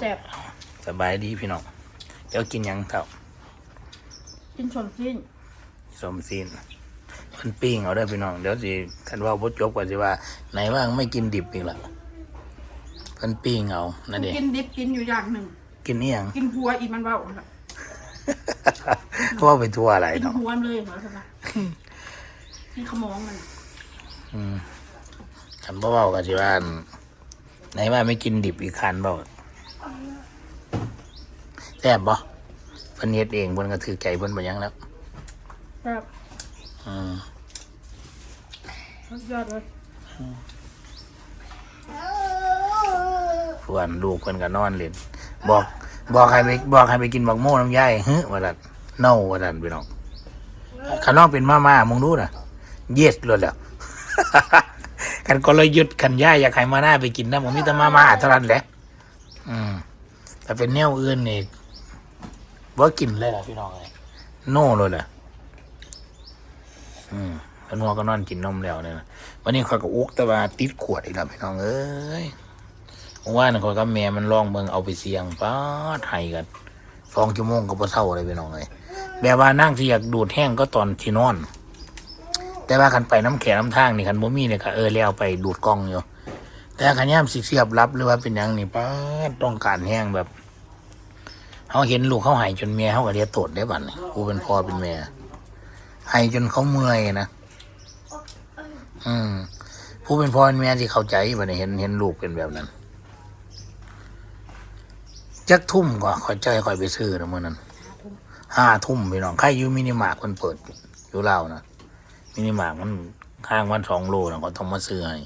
แซ่บสบายดีพี่น้องเจ้ากินหยังเท่ากินชมชิ้นสมซีนมันปิ้งเอาได้อพี่น้องเดี๋ยวสิคันว่าบ่จบกว่าสิว่าไหนว่าไม่กินดิบอีกละเพิ่นปิ้งเอานั่นเองกินดิบกินอยู่อย่างหนึ่ง กินนี่ยัง กินหัวอีมันเบาน่ะว่าไปทั่วอะไรกินเนาะหัวมันเลยเหรอใช่ปะกินขมองมันอืมคันบ่เว้าก็สิว่าไหนว่าไม่กินดิบอีกคันบ่ แซ่บบ่เพิ่นเฮ็ดเองเพิ่นก็ถือใจเพิ่นบ่หยังแล้วแซ่บอืมสุดยอดเลยฝวนลูกเพิ่นก็นอนเล่นบอกบอกให้ไปบอกให้ไปกินบักโม่น้ำยายฮึว่าดันเน่าว่าดันพี่น้องข้างนอกเป็นมาม่ามองดูน่ะเย็ดเลยแหล้วกันก็เลยยุดขันย่าอยากให้มาหน้าไปกินนะผมมีแต่มาม่าเท่านั้นแหละ อืมแต่เป็นแนวอื่นนี่ ว่ากินเลยล่ะพี่น้องเลยโน่เลยแหละอืมแล้วนัวก็นอนกินนมแล้วเนี่ยนะวันนี้ข้อยก็อุกแต่ว่าติดขวดอีกแล้วพี่น้องเอ้ยว่านะคนกับแม่มันลองเบิ่งเอาไปเสียงป้าดไห้กันสองชั่วโมงก็บ่เท่าเลยพี่น้องเลยแบบว่านั่งที่อยากดูดแห้งก็ตอนที่นอน แต่ว่าคันไปน้ำแข็งน้ำทางนี่คันบ่มีเนี่ยก็เออแล้วไปดูดกล้องอยู่แต่คันย่ามสิเสียบรับหรือว่าเป็นหยังนี่ป้าดต้องการแห้งแบบ เขาเห็นลูกเขาหายจนเมียเขาก็เรียกโตดได้บัดนี่กูเป็นพ่อเป็นแม่หายจนเขาเมื่อยนะอืมผู้เป็นพ่อเป็นแม่ที่เข้าใจบัดนี้เห็นเห็นลูกเป็นแบบนั้นจักทุ่มก็คอยใจคอยไปซื้อนะเมื่อนั้นห้าทุ่มพี่น้องใครอยู่มินิมาร์คมันเปิดอยู่เล่านะมินิมาร์คมันข้างวันสองโลนะก็ต้องมาซื้อให้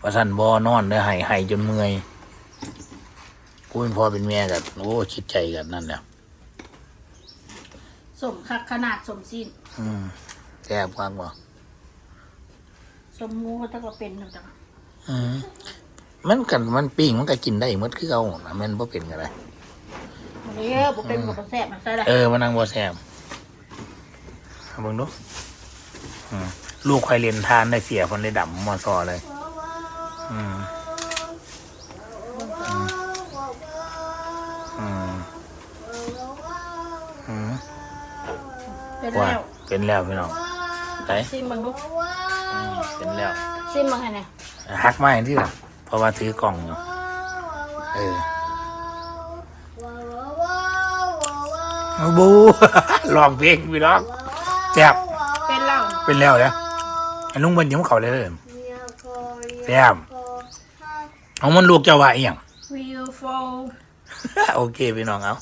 ว่าท่านบอนอนได้ให้ให้จนเมื่อย กูเป็นพ่อเป็นแม่กันโอ้คิดใจกันนั่นแหละสมคักขนาดสมสิ้นอืมแซ่บกว่างบ่สมงูก็ต้องก็เป็นนะจ๊ะอืมมันกันมันปิ้งมันก็กินได้หมดคือเอานะมันบ่เป็นกันเลยเดี๋ยวบ่เป็นกับแซ่บมันใช่ละเออมันนั่งบ่แซ่บเอาเบิ่งดูอืมลูกคอยเรียนทานได้เสียคนได้ดำมอซอเลย อืมอืม เป็นว่าแล้ว เป็นแล้วพี่น้องไปซิมมึงดูอืมเป็นแล้วซิมมึงไงเนี่ยฮักมาอย่างที่ละเพราะว่าถือกล่องอยู่เออบู ลองเพลงพี่น้องแซ่บเป็นแล้วเป็นแล้วแล้วอันนุ่งมันยิ้มเขาเลยเลยแซ่บเอามันลูกเจ้าว่าอีหยังวิวโฟ โอเคพี่น้องเอา